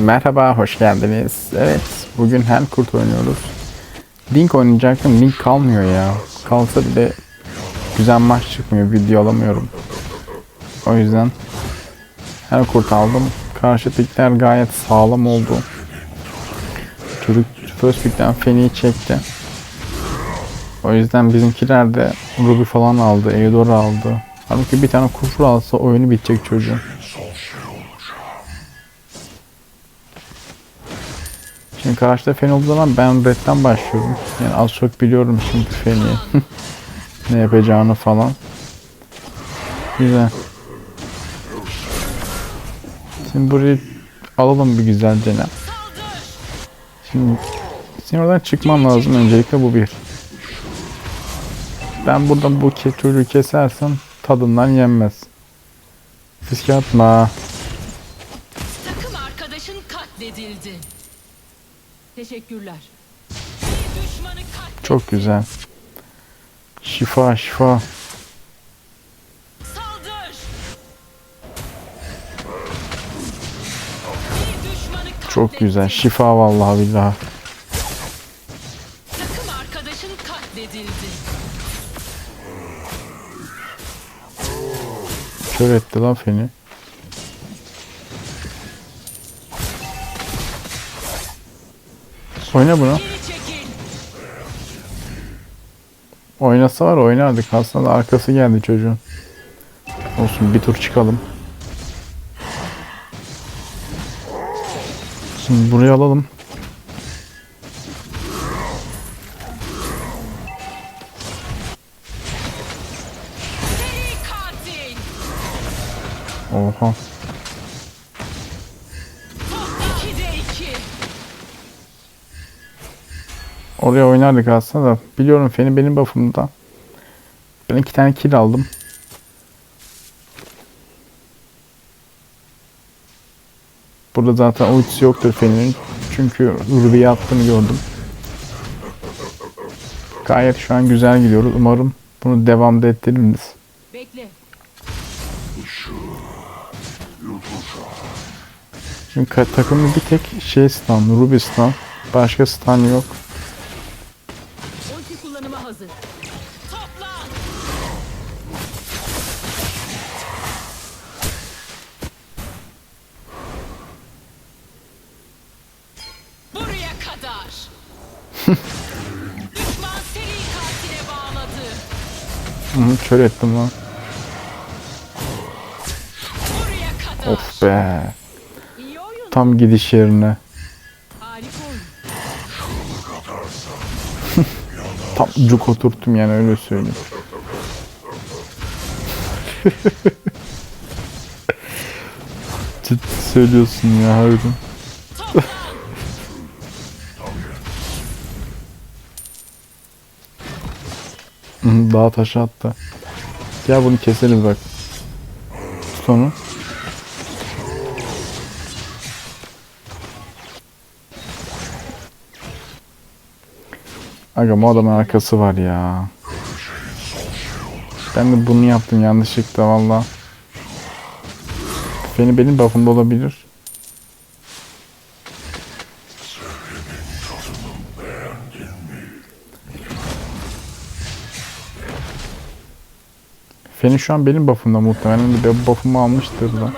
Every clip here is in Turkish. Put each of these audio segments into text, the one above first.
Merhaba, hoş geldiniz. Evet, bugün hem kurt oynuyoruz. Link oynayacaktım, link kalmıyor ya. Kalsa bile güzel maç çıkmıyor, video alamıyorum. O yüzden her kurt aldım. Karşı pikler gayet sağlam oldu. Çocuk first pickten Feni'yi çekti. O yüzden bizimkiler de Ruby falan aldı, Eudor aldı. Halbuki bir tane kufur alsa oyunu bitecek çocuğun. Şimdi karşıda Fen olduğu zaman ben Red'den başlıyorum. Yani az çok biliyorum şimdi Fen'i. ne yapacağını falan. Güzel. Şimdi burayı alalım bir güzelce ne. Şimdi senin oradan çıkman lazım öncelikle bu bir. Ben buradan bu çocuğu kesersem tadından yenmez. Fiske atma. Takım arkadaşın katledildi. Teşekkürler. Çok güzel. Şifa şifa. Çok güzel. Şifa vallahi billahi. Takım arkadaşın katledildi. Kör etti lan Feni. Oyna bunu. Oynasa var oynardık. Aslında arkası geldi çocuğun. Olsun bir tur çıkalım. Şimdi burayı alalım. Oha. Oraya oynardık aslında da. Biliyorum Feni benim buff'ımda. Ben iki tane kill aldım. Burada zaten ultisi yoktur Feni'nin. Çünkü Ruby'ye attığını gördüm. Gayet şu an güzel gidiyoruz. Umarım bunu devam da ettiririz. Bekle. Çünkü takımda bir tek şey stun, Ruby stun. Başka stun yok. Hı, kör ettim lan. Of be. Tam gidiş yerine. Tam cuk oturttum yani öyle söyleyeyim. Ciddi söylüyorsun ya harbiden. Dağ taşı attı. Gel bunu keseriz bak. Tut onu. Aga bu adamın arkası var ya. Ben de bunu yaptım yanlışlıkla valla. Beni benim buff'ımda olabilir. Feni şu an benim buff'ımda muhtemelen de buff'ımı almıştır da.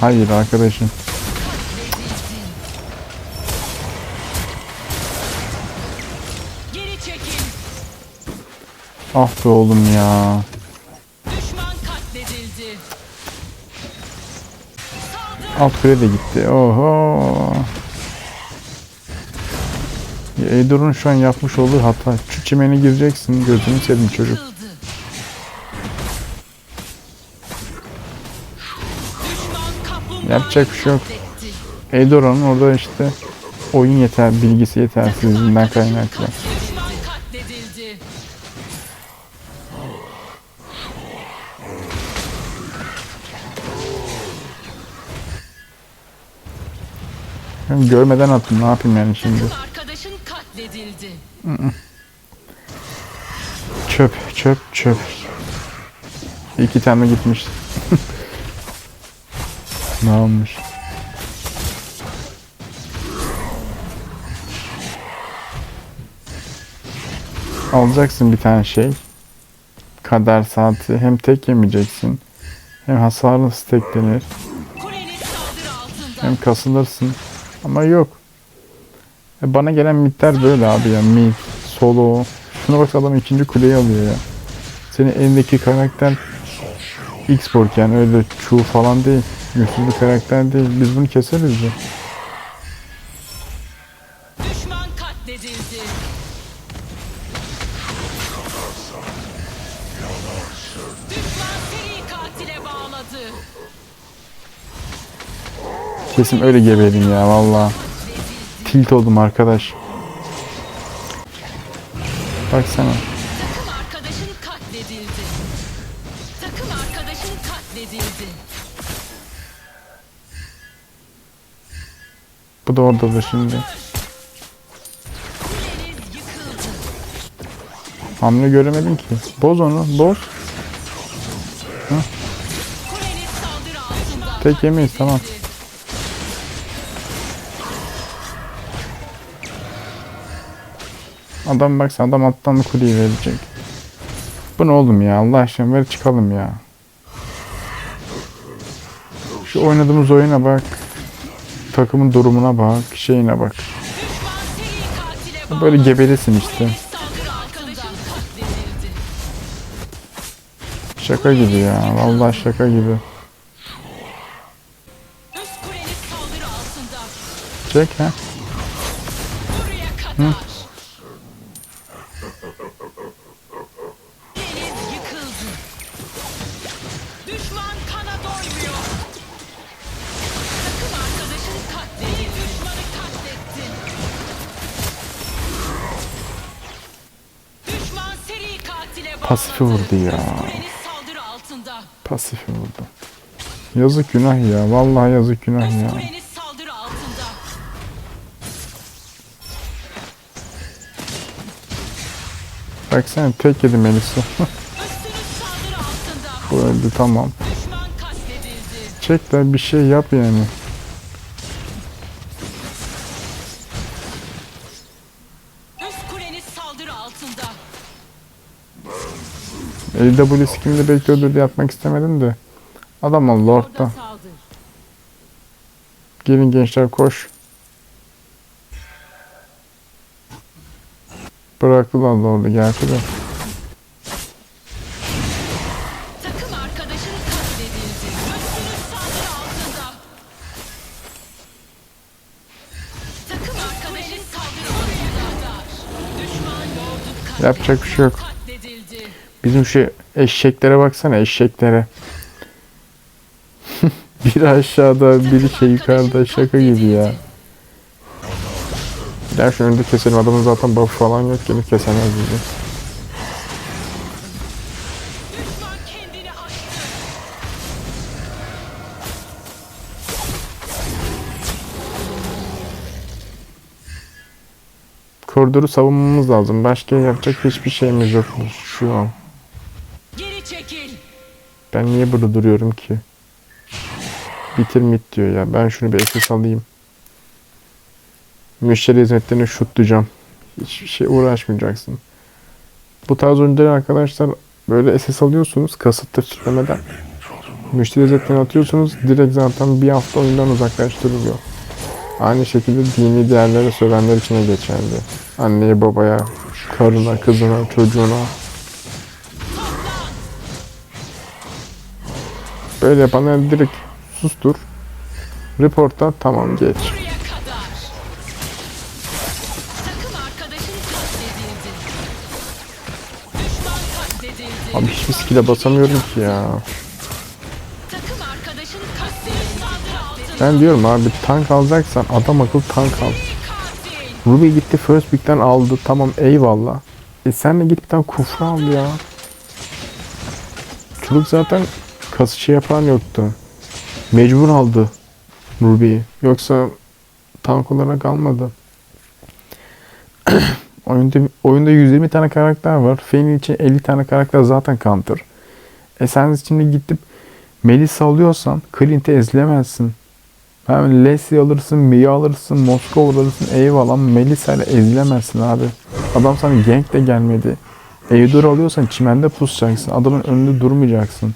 Hayır arkadaşım. Ah be oğlum ya. Düşman katledildi. Alt kule de gitti. Oho. Eidor'un şu an yapmış olduğu hata. Şu çimene gireceksin. Gözünü seveyim çocuk. Yapacak bir şey yok. Eidor'un orada işte oyun yeter, bilgisi yetersizliğinden kaynaklı. Görmeden attım. Ne yapayım yani şimdi? Çöp, çöp, çöp. İki tane gitmiş. ne olmuş? Alacaksın bir tane şey. Kader saati. Hem tek yemeyeceksin. Hem hasarlı steklenir. Hem kasılırsın. Ama yok. E bana gelen mitler böyle abi ya. Mid, solo. Şuna bak adam ikinci kuleyi alıyor ya. Senin elindeki karakter X-Borg yani öyle Chu falan değil. Güçsüz bir karakter değil. Biz bunu keseriz ya. Düşman katledildi. Düşman seri katile bağladı. Kesin öyle geberim ya valla. Tilt oldum arkadaş. Baksana. Takım arkadaşın katledildi. Takım arkadaşın katledildi. Bu da oradadır şimdi. Kuleniz yıkıldı. Hamle göremedim ki. Boz onu. Boz. Kuleniz saldırı altında. Tek yemeyiz tamam. Adam baksana adam alttan kuleyi verecek. Bu ne oğlum ya Allah aşkına ver çıkalım ya. Şu oynadığımız oyuna bak. Takımın durumuna bak. Şeyine bak. Böyle geberisin işte. Şaka gibi ya. Vallahi şaka gibi. Çek ha. Buraya Pasifi vurdu ya. Pasifi vurdu. Yazık günah ya. Vallahi yazık günah ya. altında. Baksana tek yedi Melisa. Bu öldü tamam. Çek de bir şey yap yani. Üst kuleniz saldırı altında. AW skimde bekliyordur diye atmak istemedim de. Adam ol Lord'da. Gelin gençler koş. Bıraktılar Lord'u gerçi de. Yapacak bir şey yok. Bizim şu eşeklere baksana eşeklere. biri aşağıda, biri şey yukarıda şaka gibi ya. Gel şu önünde keselim. Adamın zaten buff falan yok. Gelip kesemez bizi. Koridoru savunmamız lazım. Başka yapacak hiçbir şeyimiz yok şu an. Ben niye burada duruyorum ki? Bitir mit diyor ya. Ben şunu bir SS alayım. Müşteri hizmetlerini şutlayacağım. Hiçbir şey uğraşmayacaksın. Bu tarz oyunları arkadaşlar böyle SS alıyorsunuz kasıtlı çiftlemeden. Müşteri hizmetlerini atıyorsunuz. Direkt zaten bir hafta oyundan uzaklaştırılıyor. Aynı şekilde dini değerlere sövenler için de geçerli. Anneye, babaya, karına, kızına, çocuğuna. Böyle yapanlar direkt sustur. Reportla tamam geç. Abi hiçbir skill'e basamıyorum ki ya. Ben diyorum abi tank alacaksan adam akıl tank al. Ruby gitti first pick'ten aldı. Tamam eyvallah. E sen de git bir tane kufra al ya. Çocuk zaten kas şey yapan yoktu. Mecbur aldı Ruby'yi. Yoksa tank olarak almadı. oyunda, oyunda 120 tane karakter var. Feni için 50 tane karakter zaten counter. E sen şimdi gidip Melisa alıyorsan Clint'i ezilemezsin. Hem Leslie alırsın, Mia alırsın, Moskova alırsın. Eyvallah Melisa ile ezilemezsin abi. Adam sana gank de gelmedi. Eudor alıyorsan çimende pusacaksın. Adamın önünde durmayacaksın.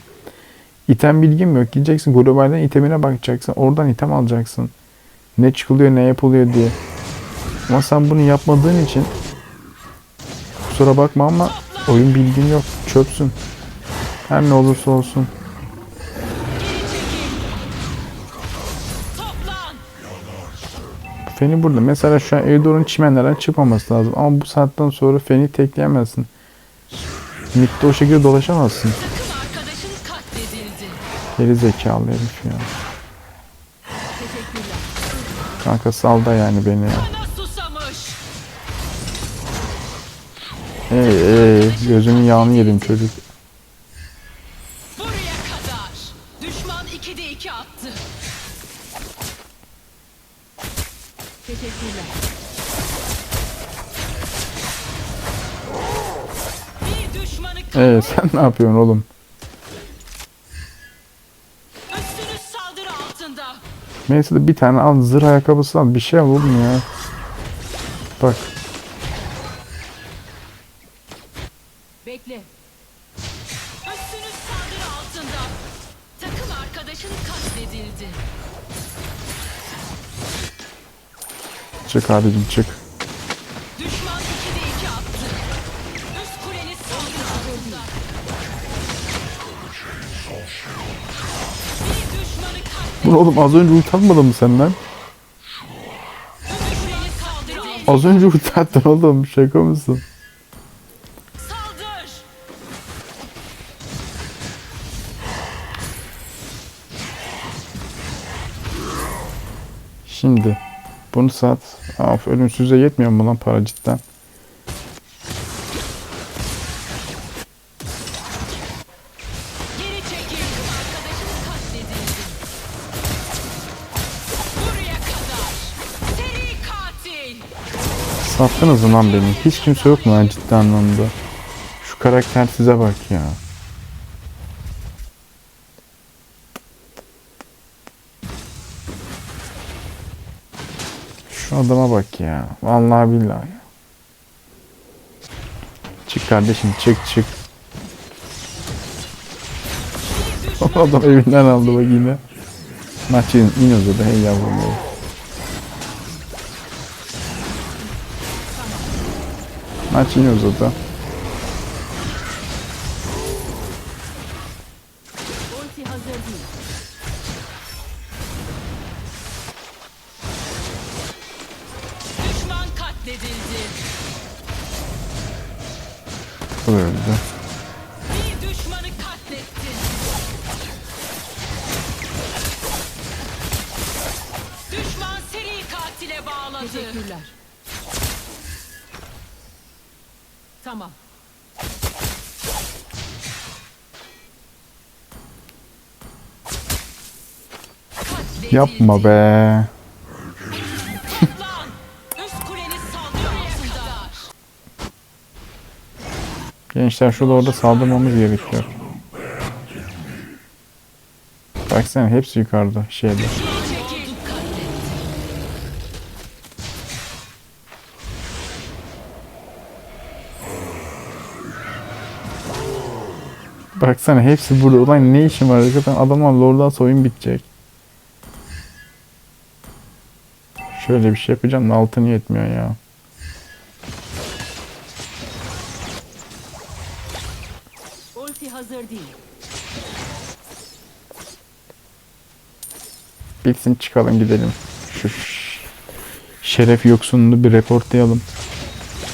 İtem bilgim yok. Gideceksin globalden itemine bakacaksın. Oradan item alacaksın. Ne çıkılıyor ne yapılıyor diye. Ama sen bunu yapmadığın için kusura bakma ama oyun bilgin yok. Çöpsün. Her ne olursa olsun. Feni burada. Mesela şu an Eudor'un çimenlerden çıkmaması lazım. Ama bu saatten sonra Feni tekleyemezsin. Mid'de o şekilde dolaşamazsın. Geri zekalı herif ya. Kanka sal da yani beni ya. Ey ey gözümün yağını yedim çocuk. Buraya kadar. Düşman 2'de 2 attı. Teşekkürler. Bir düşmanı Ee sen ne yapıyorsun oğlum? Mesela bir tane al zırh ayakkabısı al bir şey al oğlum ya. Bak Bekle. Üstünüz saldırı altında. Takım arkadaşın katledildi. çık abicim çık. Dur oğlum az önce ulti atmadın mı sen lan? Az önce ulti oğlum şaka mısın? Şimdi bunu sat. Af ölümsüze yetmiyor mu lan para cidden? Sattınız lan beni? Hiç kimse yok mu lan ciddi anlamda? Şu karakter size bak ya. Şu adama bak ya. Vallahi billahi. Çık kardeşim çık çık. Adam evinden aldı bak yine. Maçın in uzadı hey yavrum hey. Maç yine uzadı. Tamam. Yapma be. Gençler şurada orada saldırmamız gerekiyor. Baksana hepsi yukarıda şeyde. Baksana hepsi burada. Ulan ne işim var? Zaten adamlar lord'a soyun bitecek. Şöyle bir şey yapacağım da altın yetmiyor ya. Ulti hazır değil. Bitsin çıkalım gidelim. Şu şeref yoksunluğu bir reportlayalım.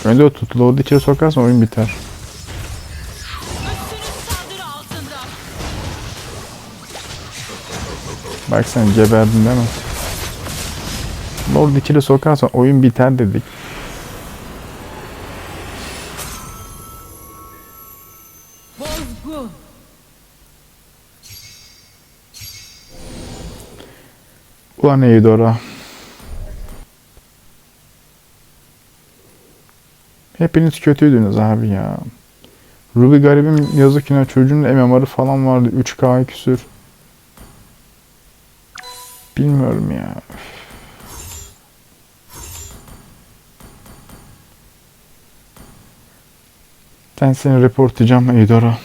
Önde o tut. Lord'u içeri sokarsan oyun biter. Bak sen geberdin değil mi? Lord içeri sokarsan oyun biter dedik. Ulan Eudora. Hepiniz kötüydünüz abi ya. Ruby garibim yazık yine çocuğun MMR'ı falan vardı. 3K küsür. Bilmiyorum ya. Ben seni report edeceğim Eidora.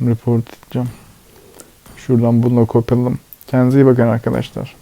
Report edeceğim. Şuradan bunu da kopyaladım. Kendinize iyi bakın arkadaşlar.